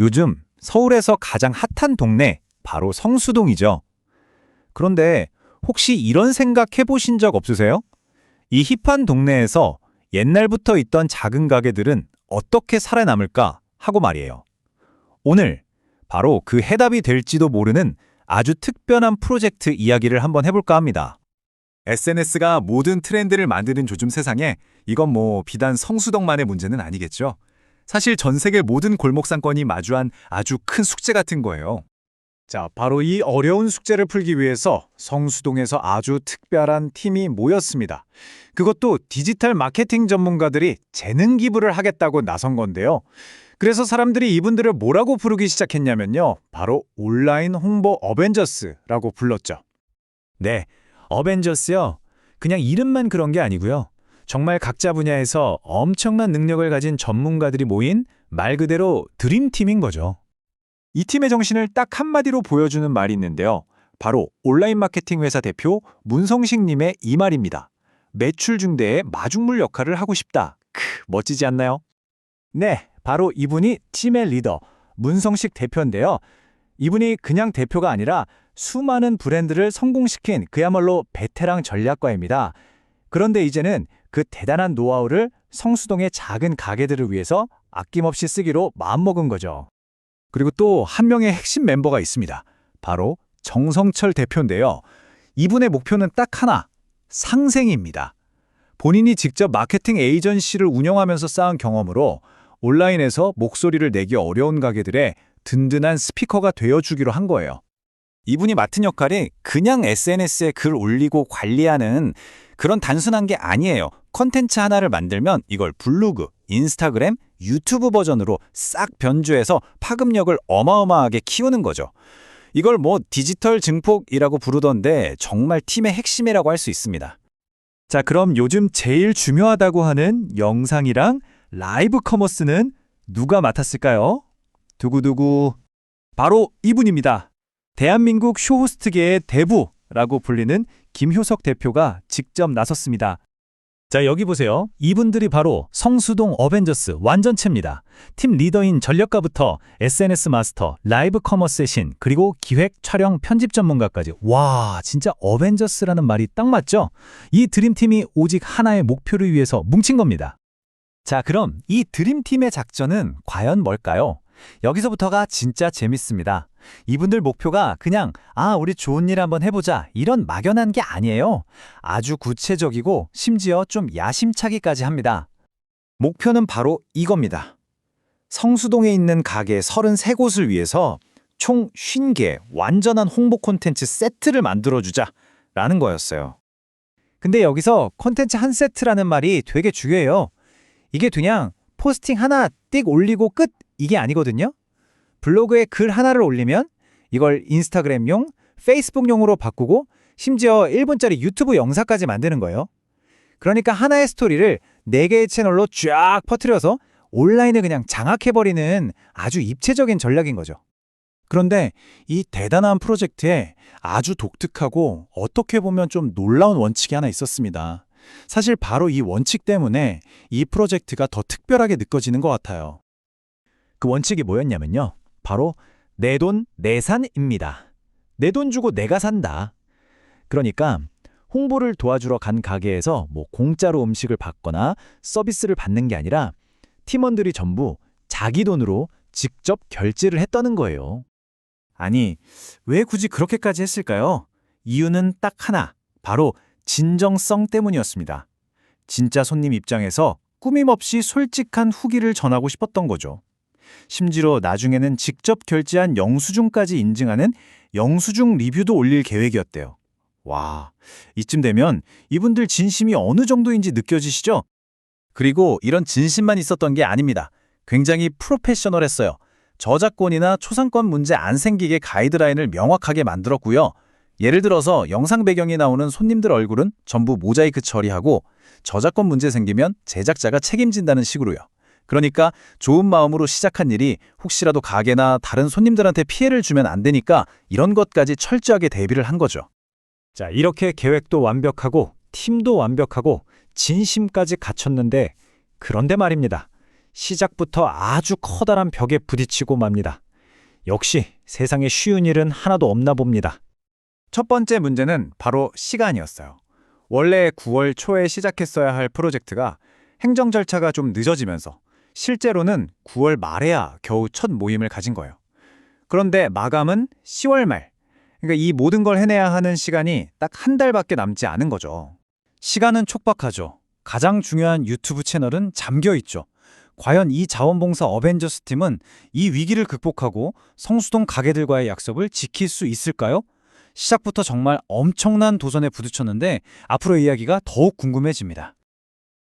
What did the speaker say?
요즘 서울에서 가장 핫한 동네 바로 성수동이죠. 그런데 혹시 이런 생각 해보신 적 없으세요? 이 힙한 동네에서 옛날부터 있던 작은 가게들은 어떻게 살아남을까 하고 말이에요. 오늘 바로 그 해답이 될지도 모르는 아주 특별한 프로젝트 이야기를 한번 해볼까 합니다. SNS가 모든 트렌드를 만드는 요즘 세상에 이건 뭐 비단 성수동만의 문제는 아니겠죠. 사실 전 세계 모든 골목 상권이 마주한 아주 큰 숙제 같은 거예요. 자, 바로 이 어려운 숙제를 풀기 위해서 성수동에서 아주 특별한 팀이 모였습니다. 그것도 디지털 마케팅 전문가들이 재능 기부를 하겠다고 나선 건데요. 그래서 사람들이 이분들을 뭐라고 부르기 시작했냐면요. 바로 온라인 홍보 어벤져스라고 불렀죠. 네, 어벤져스요. 그냥 이름만 그런 게 아니고요. 정말 각자 분야에서 엄청난 능력을 가진 전문가들이 모인 말 그대로 드림팀인 거죠. 이 팀의 정신을 딱 한마디로 보여주는 말이 있는데요. 바로 온라인 마케팅 회사 대표 문성식님의 이 말입니다. 매출 중대의 마중물 역할을 하고 싶다. 크, 멋지지 않나요? 네, 바로 이분이 팀의 리더 문성식 대표인데요. 이분이 그냥 대표가 아니라 수많은 브랜드를 성공시킨 그야말로 베테랑 전략가입니다. 그런데 이제는 그 대단한 노하우를 성수동의 작은 가게들을 위해서 아낌없이 쓰기로 마음먹은 거죠. 그리고 또 한 명의 핵심 멤버가 있습니다. 바로 정성철 대표인데요. 이분의 목표는 딱 하나, 상생입니다. 본인이 직접 마케팅 에이전시를 운영하면서 쌓은 경험으로 온라인에서 목소리를 내기 어려운 가게들의 든든한 스피커가 되어주기로 한 거예요. 이분이 맡은 역할이 그냥 SNS에 글 올리고 관리하는 그런 단순한 게 아니에요. 컨텐츠 하나를 만들면 이걸 블로그, 인스타그램, 유튜브 버전으로 싹 변주해서 파급력을 어마어마하게 키우는 거죠. 이걸 뭐 디지털 증폭이라고 부르던데 정말 팀의 핵심이라고 할 수 있습니다. 자, 그럼 요즘 제일 중요하다고 하는 영상이랑 라이브 커머스는 누가 맡았을까요? 두구두구. 바로 이분입니다. 대한민국 쇼호스트계의 대부라고 불리는 김효석 대표가 직접 나섰습니다. 자, 여기 보세요. 이분들이 바로 성수동 어벤져스 완전체입니다. 팀 리더인 전력가부터 SNS 마스터, 라이브 커머스의 신, 그리고 기획, 촬영, 편집 전문가까지. 와, 진짜 어벤져스라는 말이 딱 맞죠? 이 드림팀이 오직 하나의 목표를 위해서 뭉친 겁니다. 자, 그럼 이 드림팀의 작전은 과연 뭘까요? 여기서부터가 진짜 재밌습니다. 이분들 목표가 그냥 아 우리 좋은 일 한번 해보자 이런 막연한 게 아니에요. 아주 구체적이고 심지어 좀 야심차기까지 합니다. 목표는 바로 이겁니다. 성수동에 있는 가게 33곳을 위해서 총 50개 완전한 홍보 콘텐츠 세트를 만들어주자 라는 거였어요. 근데 여기서 콘텐츠 한 세트라는 말이 되게 중요해요. 이게 그냥 포스팅 하나 띡 올리고 끝 이게 아니거든요. 블로그에 글 하나를 올리면 이걸 인스타그램용, 페이스북용으로 바꾸고 심지어 1분짜리 유튜브 영상까지 만드는 거예요. 그러니까 하나의 스토리를 4개의 채널로 쫙 퍼뜨려서 온라인을 그냥 장악해버리는 아주 입체적인 전략인 거죠. 그런데 이 대단한 프로젝트에 아주 독특하고 어떻게 보면 좀 놀라운 원칙이 하나 있었습니다. 사실 바로 이 원칙 때문에 이 프로젝트가 더 특별하게 느껴지는 것 같아요. 그 원칙이 뭐였냐면요. 바로 내 돈 내산입니다. 내 돈 주고 내가 산다. 그러니까 홍보를 도와주러 간 가게에서 뭐 공짜로 음식을 받거나 서비스를 받는 게 아니라 팀원들이 전부 자기 돈으로 직접 결제를 했다는 거예요. 아니, 왜 굳이 그렇게까지 했을까요? 이유는 딱 하나, 바로 진정성 때문이었습니다. 진짜 손님 입장에서 꾸밈 없이 솔직한 후기를 전하고 싶었던 거죠. 심지어 나중에는 직접 결제한 영수증까지 인증하는 영수증 리뷰도 올릴 계획이었대요. 와, 이쯤 되면 이분들 진심이 어느 정도인지 느껴지시죠? 그리고 이런 진심만 있었던 게 아닙니다. 굉장히 프로페셔널했어요. 저작권이나 초상권 문제 안 생기게 가이드라인을 명확하게 만들었고요. 예를 들어서 영상 배경이 나오는 손님들 얼굴은 전부 모자이크 처리하고 저작권 문제 생기면 제작자가 책임진다는 식으로요. 그러니까 좋은 마음으로 시작한 일이 혹시라도 가게나 다른 손님들한테 피해를 주면 안 되니까 이런 것까지 철저하게 대비를 한 거죠. 자, 이렇게 계획도 완벽하고 팀도 완벽하고 진심까지 갖췄는데 그런데 말입니다. 시작부터 아주 커다란 벽에 부딪히고 맙니다. 역시 세상에 쉬운 일은 하나도 없나 봅니다. 첫 번째 문제는 바로 시간이었어요. 원래 9월 초에 시작했어야 할 프로젝트가 행정 절차가 좀 늦어지면서 실제로는 9월 말에야 겨우 첫 모임을 가진 거예요. 그런데 마감은 10월 말. 그러니까 이 모든 걸 해내야 하는 시간이 딱 한 달밖에 남지 않은 거죠. 시간은 촉박하죠. 가장 중요한 유튜브 채널은 잠겨 있죠. 과연 이 자원봉사 어벤져스 팀은 이 위기를 극복하고 성수동 가게들과의 약속을 지킬 수 있을까요? 시작부터 정말 엄청난 도전에 부딪혔는데 앞으로 이야기가 더욱 궁금해집니다.